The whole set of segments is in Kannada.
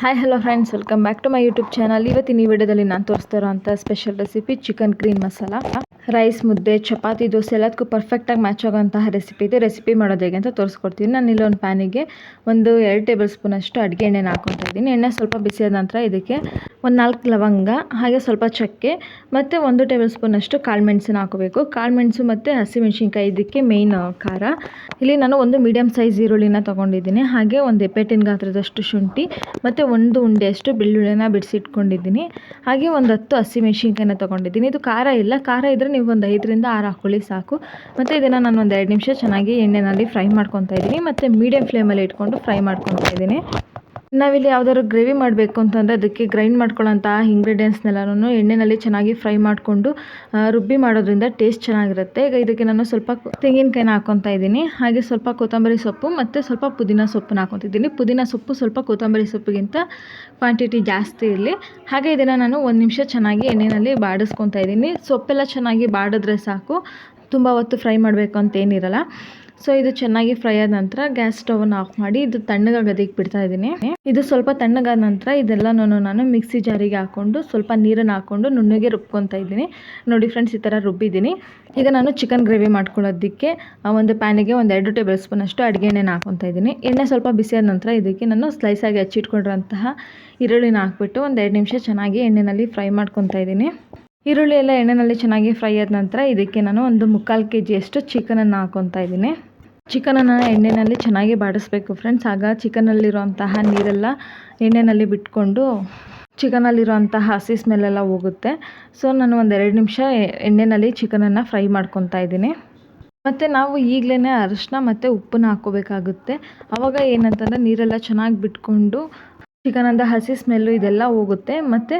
Hi hello friends welcome back to my YouTube channel ಇವತ್ತಿನ ಈ ವಿಡಿಯೋದಲ್ಲಿ ನಾನು ತೋರಿಸ್ತಾ ಇರೋಂಥ special recipe chicken green masala rice ಮುದ್ದೆ, ಚಪಾತಿ, ದೋಸೆ ಎಲ್ಲದಕ್ಕೂ ಪರ್ಫೆಕ್ಟಾಗಿ ಮ್ಯಾಚ್ ಆಗೋಂತಹ ರೆಸಿಪಿ ಇದೆ. ರೆಸಿಪಿ ಮಾಡೋದು ಹೇಗೆ ಅಂತ ತೋರಿಸ್ಕೊಡ್ತೀನಿ. ನಾನು ಇಲ್ಲೊಂದು ಪ್ಯಾನಿಗೆ ಒಂದು ಎರಡು ಟೇಬಲ್ ಸ್ಪೂನಷ್ಟು ಅಡುಗೆ ಎಣ್ಣೆನ ಹಾಕ್ಕೊತಾ ಇದ್ದೀನಿ. ಎಣ್ಣೆ ಸ್ವಲ್ಪ ಬಿಸಿಯಾದ ನಂತರ ಇದಕ್ಕೆ ಒಂದು ನಾಲ್ಕು ಲವಂಗ, ಹಾಗೆ ಸ್ವಲ್ಪ ಚಕ್ಕೆ ಮತ್ತು ಒಂದು ಟೇಬಲ್ ಸ್ಪೂನಷ್ಟು ಕಾಳು ಮೆಣಸನ್ನ ಹಾಕೋಬೇಕು. ಕಾಳು ಮೆಣಸು ಮತ್ತು ಹಸಿಮೆಣ್ಸಿನ್ಕಾಯಿ ಇದಕ್ಕೆ ಮೇಯ್ನ್ ಖಾರ. ಇಲ್ಲಿ ನಾನು ಒಂದು ಮೀಡಿಯಮ್ ಸೈಜ್ ಈರುಳ್ಳಿನ ತೊಗೊಂಡಿದ್ದೀನಿ. ಹಾಗೆ ಒಂದು ಎಪ್ಪೆಟ್ಟಿನ ಗಾತ್ರದಷ್ಟು ಶುಂಠಿ ಮತ್ತು ಒಂದು ಉಂಡೆಯಷ್ಟು ಬೆಳ್ಳುಳ್ಳಿನ ಬಿಡಿಸಿಟ್ಕೊಂಡಿದ್ದೀನಿ. ಹಾಗೆ ಒಂದು ಹತ್ತು ಹಸಿಮೆಣ್ಸಿನ್ಕಾಯಿನ ತೊಗೊಂಡಿದ್ದೀನಿ. ಇದು ಖಾರ ಇಲ್ಲ. ಖಾರ ಇದ್ದರೆ ನೀವು ಒಂದು ಐದರಿಂದ ಆರು ಹಾಕ್ಕೊಳ್ಳಿ ಸಾಕು. ಮತ್ತು ಇದನ್ನು ನಾನು ಒಂದು ಎರಡು ನಿಮಿಷ ಚೆನ್ನಾಗಿ ಎಣ್ಣೆನಲ್ಲಿ ಫ್ರೈ ಮಾಡ್ಕೊತಾ ಇದ್ದೀನಿ. ಮತ್ತು ಮೀಡಿಯಮ್ ಫ್ಲೇಮಲ್ಲಿ ಇಟ್ಕೊಂಡು ಫ್ರೈ ಮಾಡ್ಕೊತಾ ಇದ್ದೀನಿ. ನಾವಿಲ್ಲಿ ಯಾವ್ದಾದ್ರು ಗ್ರೇವಿ ಮಾಡಬೇಕು ಅಂತಂದರೆ ಅದಕ್ಕೆ ಗ್ರೈಂಡ್ ಮಾಡ್ಕೊಳ್ಳೋಂಥ ಇಂಗ್ರೀಡಿಯೆಂಟ್ಸ್ನೆಲ್ಲನೂ ಎಣ್ಣೆಯಲ್ಲಿ ಚೆನ್ನಾಗಿ ಫ್ರೈ ಮಾಡಿಕೊಂಡು ರುಬ್ಬಿ ಮಾಡೋದ್ರಿಂದ ಟೇಸ್ಟ್ ಚೆನ್ನಾಗಿರುತ್ತೆ. ಈಗ ಇದಕ್ಕೆ ನಾನು ಸ್ವಲ್ಪ ತೆಂಗಿನಕಾಯಿನ ಹಾಕ್ಕೊತಾ ಇದ್ದೀನಿ. ಹಾಗೆ ಸ್ವಲ್ಪ ಕೊತ್ತಂಬರಿ ಸೊಪ್ಪು ಮತ್ತು ಸ್ವಲ್ಪ ಪುದೀನ ಸೊಪ್ಪನ್ನ ಹಾಕ್ಕೊತಿದ್ದೀನಿ ಪುದೀನ ಸೊಪ್ಪು ಸ್ವಲ್ಪ ಕೊತ್ತಂಬರಿ ಸೊಪ್ಪಿಗಿಂತ ಕ್ವಾಂಟಿಟಿ ಜಾಸ್ತಿ ಇರಲಿ. ಹಾಗೆ ಇದನ್ನು ನಾನು ಒಂದು ನಿಮಿಷ ಚೆನ್ನಾಗಿ ಎಣ್ಣೆಯಲ್ಲಿ ಬಾಡಿಸ್ಕೊತಾ ಇದ್ದೀನಿ. ಸೊಪ್ಪೆಲ್ಲ ಚೆನ್ನಾಗಿ ಬಾಡಿದ್ರೆ ಸಾಕು. ತುಂಬ ಹೊತ್ತು ಫ್ರೈ ಮಾಡಬೇಕು ಅಂತ ಏನಿರಲ್ಲ. ಸೊ ಇದು ಚೆನ್ನಾಗಿ ಫ್ರೈ ಆದ ನಂತರ ಗ್ಯಾಸ್ ಸ್ಟವನ್ನು ಆಫ್ ಮಾಡಿ ಇದು ತಣ್ಣಗಾಗೋದಕ್ಕೆ ಬಿಡ್ತಾ ಇದ್ದೀನಿ. ಇದು ಸ್ವಲ್ಪ ತಣ್ಣಗಾದ ನಂತರ ಇದೆಲ್ಲ ನಾನು ಮಿಕ್ಸಿ ಜಾರಿಗೆ ಹಾಕ್ಕೊಂಡು ಸ್ವಲ್ಪ ನೀರನ್ನು ಹಾಕ್ಕೊಂಡು ನುಣ್ಣಗೆ ರುಬ್ಕೊತಾ ಇದ್ದೀನಿ. ನೋಡಿ ಫ್ರೆಂಡ್ಸ್, ಈ ಥರ ರುಬ್ಬಿದ್ದೀನಿ. ಈಗ ನಾನು ಚಿಕನ್ ಗ್ರೇವಿ ಮಾಡ್ಕೊಳ್ಳೋದಕ್ಕೆ ಒಂದು ಪ್ಯಾನಿಗೆ ಒಂದು ಎರಡು ಟೇಬಲ್ ಸ್ಪೂನ್ ಅಷ್ಟು ಅಡುಗೆ ಎಣ್ಣೆನ ಹಾಕ್ಕೊತಾ ಇದ್ದೀನಿ. ಎಣ್ಣೆ ಸ್ವಲ್ಪ ಬಿಸಿಯಾದ ನಂತರ ಇದಕ್ಕೆ ನಾನು ಸ್ಲೈಸಾಗಿ ಹಚ್ಚಿಟ್ಕೊಂಡಿರೋಂತಹ ಈರುಳ್ಳಿನ ಹಾಕ್ಬಿಟ್ಟು ಒಂದು ಎರಡು ನಿಮಿಷ ಚೆನ್ನಾಗಿ ಎಣ್ಣೆಯಲ್ಲಿ ಫ್ರೈ ಮಾಡ್ಕೊತಾ ಇದ್ದೀನಿ. ಈರುಳ್ಳಿ ಎಲ್ಲ ಎಣ್ಣೆಯಲ್ಲಿ ಚೆನ್ನಾಗಿ ಫ್ರೈ ಆದ ನಂತರ ಇದಕ್ಕೆ ನಾನು ಒಂದು ಮುಕ್ಕಾಲು ಕೆ ಜಿಯಷ್ಟು ಚಿಕನನ್ನು ಹಾಕ್ಕೊತಾ ಇದ್ದೀನಿ. ಚಿಕನನ್ನು ಎಣ್ಣೆಯಲ್ಲಿ ಚೆನ್ನಾಗಿ ಬಾಡಿಸ್ಬೇಕು ಫ್ರೆಂಡ್ಸ್ ಆಗ ಚಿಕನಲ್ಲಿರುವಂತಹ ನೀರೆಲ್ಲ ಎಣ್ಣೆಯಲ್ಲಿ ಬಿಟ್ಕೊಂಡು ಚಿಕನಲ್ಲಿರುವಂತಹ ಹಸಿ ಸ್ಮೆಲ್ಲೆಲ್ಲ ಹೋಗುತ್ತೆ. ಸೊ ನಾನು ಒಂದು ಎರಡು ನಿಮಿಷ ಎಣ್ಣೆಯಲ್ಲಿ ಚಿಕನನ್ನು ಫ್ರೈ ಮಾಡ್ಕೊತಾ ಇದ್ದೀನಿ. ಮತ್ತು ನಾವು ಈಗಲೇ ಅರಿಶಿನ ಮತ್ತು ಉಪ್ಪನ್ನ ಹಾಕ್ಕೋಬೇಕಾಗುತ್ತೆ ಆವಾಗ ಏನಂತಂದರೆ ನೀರೆಲ್ಲ ಚೆನ್ನಾಗಿ ಬಿಟ್ಕೊಂಡು ಚಿಕನಂದ ಹಸಿ ಸ್ಮೆಲ್ಲು ಇದೆಲ್ಲ ಹೋಗುತ್ತೆ. ಮತ್ತು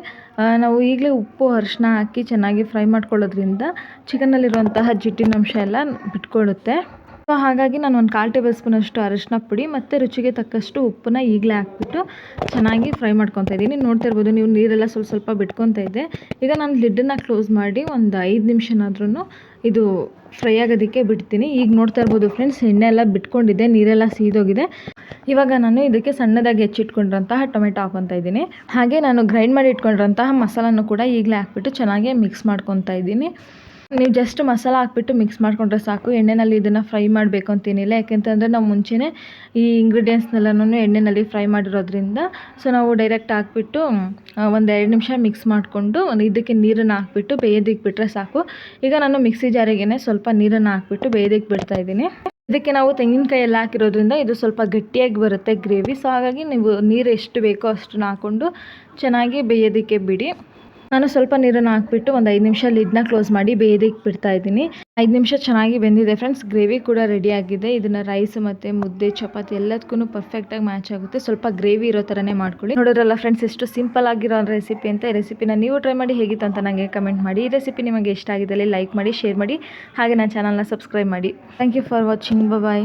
ನಾವು ಈಗಲೇ ಉಪ್ಪು ಅರಿಶಿನ ಹಾಕಿ ಚೆನ್ನಾಗಿ ಫ್ರೈ ಮಾಡ್ಕೊಳ್ಳೋದ್ರಿಂದ ಚಿಕನಲ್ಲಿರುವಂತಹ ಜಿಡ್ಡಿನಂಶ ಎಲ್ಲ ಬಿಟ್ಕೊಳ್ಳುತ್ತೆ. ಸೊ ಹಾಗಾಗಿ ನಾನು ಒಂದು ಕಾಲು ಟೇಬಲ್ ಸ್ಪೂನಷ್ಟು ಅರಿಶಿನ ಪುಡಿ ಮತ್ತು ರುಚಿಗೆ ತಕ್ಕಷ್ಟು ಉಪ್ಪನ್ನ ಈಗಲೇ ಹಾಕ್ಬಿಟ್ಟು ಚೆನ್ನಾಗಿ ಫ್ರೈ ಮಾಡ್ಕೊತಾ ಇದ್ದೀನಿ. ನೋಡ್ತಾ ಇರ್ಬೋದು, ನೀವು ನೀರೆಲ್ಲ ಸ್ವಲ್ಪ ಸ್ವಲ್ಪ ಬಿಟ್ಕೊತಾ ಇದೆ. ಈಗ ನಾನು ಲಿಡ್ಡನ್ನು ಕ್ಲೋಸ್ ಮಾಡಿ ಒಂದು ಐದು ನಿಮಿಷನಾದ್ರೂ ಇದು ಫ್ರೈ ಆಗೋದಕ್ಕೆ ಬಿಡ್ತೀನಿ. ಈಗ ನೋಡ್ತಾ ಇರ್ಬೋದು ಫ್ರೆಂಡ್ಸ್ ಎಣ್ಣೆ ಎಲ್ಲ ಬಿಟ್ಕೊಂಡಿದೆ, ನೀರೆಲ್ಲ ಸೀದೋಗಿದೆ. ಇವಾಗ ನಾನು ಇದಕ್ಕೆ ಸಣ್ಣದಾಗಿ ಹೆಚ್ಚಿಟ್ಕೊಂಡಿರೋಂತಹ ಟೊಮೆಟೊ ಹಾಕೊತಾ ಇದ್ದೀನಿ. ಹಾಗೆ ನಾನು ಗ್ರೈಂಡ್ ಮಾಡಿ ಇಟ್ಕೊಂಡಿರೋಂತಹ ಮಸಾಲನ್ನು ಕೂಡ ಈಗಲೇ ಹಾಕ್ಬಿಟ್ಟು ಚೆನ್ನಾಗಿ ಮಿಕ್ಸ್ ಮಾಡ್ಕೊತಾ ಇದ್ದೀನಿ. ನೀವು ಜಸ್ಟ್ ಮಸಾಲ ಹಾಕ್ಬಿಟ್ಟು ಮಿಕ್ಸ್ ಮಾಡಿಕೊಂಡ್ರೆ ಸಾಕು. ಎಣ್ಣೆಯಲ್ಲಿ ಇದನ್ನು ಫ್ರೈ ಮಾಡಬೇಕು ಅಂತೇನಿಲ್ಲ. ಯಾಕೆಂತಂದರೆ ನಾವು ಮುಂಚೆನೇ ಈ ಇಂಗ್ರೀಡಿಯೆಂಟ್ಸ್ನೆಲ್ಲನೂ ಎಣ್ಣೆಯಲ್ಲಿ ಫ್ರೈ ಮಾಡಿರೋದ್ರಿಂದ ಸೊ ನಾವು ಡೈರೆಕ್ಟ್ ಹಾಕ್ಬಿಟ್ಟು ಒಂದು ಎರಡು ನಿಮಿಷ ಮಿಕ್ಸ್ ಮಾಡಿಕೊಂಡು ಇದಕ್ಕೆ ನೀರನ್ನು ಹಾಕ್ಬಿಟ್ಟು ಬೇಯದಿಕ್ಕೆ ಬಿಟ್ಟರೆ ಸಾಕು. ಈಗ ನಾನು ಮಿಕ್ಸಿ ಜಾರಿಗೆ ಸ್ವಲ್ಪ ನೀರನ್ನು ಹಾಕ್ಬಿಟ್ಟು ಬೇಯದಿಕ್ಕೆ ಬಿಡ್ತಾ ಇದ್ದೀನಿ. ಇದಕ್ಕೆ ನಾವು ತೆಂಗಿನಕಾಯಿ ಎಲ್ಲ ಹಾಕಿರೋದ್ರಿಂದ ಇದು ಸ್ವಲ್ಪ ಗಟ್ಟಿಯಾಗಿ ಬರುತ್ತೆ ಗ್ರೇವಿ. ಸೊ ಹಾಗಾಗಿ ನೀವು ನೀರು ಎಷ್ಟು ಬೇಕೋ ಅಷ್ಟನ್ನು ಹಾಕ್ಕೊಂಡು ಚೆನ್ನಾಗಿ ಬೇಯೋದಕ್ಕೆ ಬಿಡಿ. ನಾನು ಸ್ವಲ್ಪ ನೀರನ್ನು ಹಾಕ್ಬಿಟ್ಟು ಒಂದು ಐದು ನಿಮಿಷ ಲಿಡ್ನ ಕ್ಲೋಸ್ ಮಾಡಿ ಬೇದಿಗೆ ಬಿಡ್ತಾ ಇದ್ದೀನಿ. ಐದು ನಿಮಿಷ ಚೆನ್ನಾಗಿ ಬೆಂದಿದೆ ಫ್ರೆಂಡ್ಸ್. ಗ್ರೇವಿ ಕೂಡ ರೆಡಿ ಆಗಿದೆ. ಇದನ್ನು ರೈಸ್ ಮತ್ತು ಮುದ್ದೆ, ಚಪಾತಿ ಎಲ್ಲದಕ್ಕೂ ಪರ್ಫೆಕ್ಟಾಗಿ ಮ್ಯಾಚ್ ಆಗುತ್ತೆ. ಸ್ವಲ್ಪ ಗ್ರೇವಿ ಇರೋ ಥರನೇ ಮಾಡ್ಕೊಳ್ಳಿ. ನೋಡೋರಲ್ಲ ಫ್ರೆಂಡ್ಸ್, ಎಷ್ಟು ಸಿಂಪಲ್ ಆಗಿರೋ ರೆಸಿಪಿ ಅಂತ ಈ ರೆಸಿಪಿನ ನೀವು ಟ್ರೈ ಮಾಡಿ ಹೇಗಿತ್ತು ಅಂತ ನನಗೆ ಕಮೆಂಟ್ ಮಾಡಿ. ಈ ರೆಸಿಪಿ ನಿಮಗೆ ಇಷ್ಟ ಆಗಿದ್ದಲ್ಲಿ ಲೈಕ್ ಮಾಡಿ ಶೇರ್ ಮಾಡಿ. ಹಾಗೆ ನನ್ನ ಚಾನಲ್ನ ಸಬ್ಸ್ಕ್ರೈಬ್ ಮಾಡಿ. Thank you for watching bye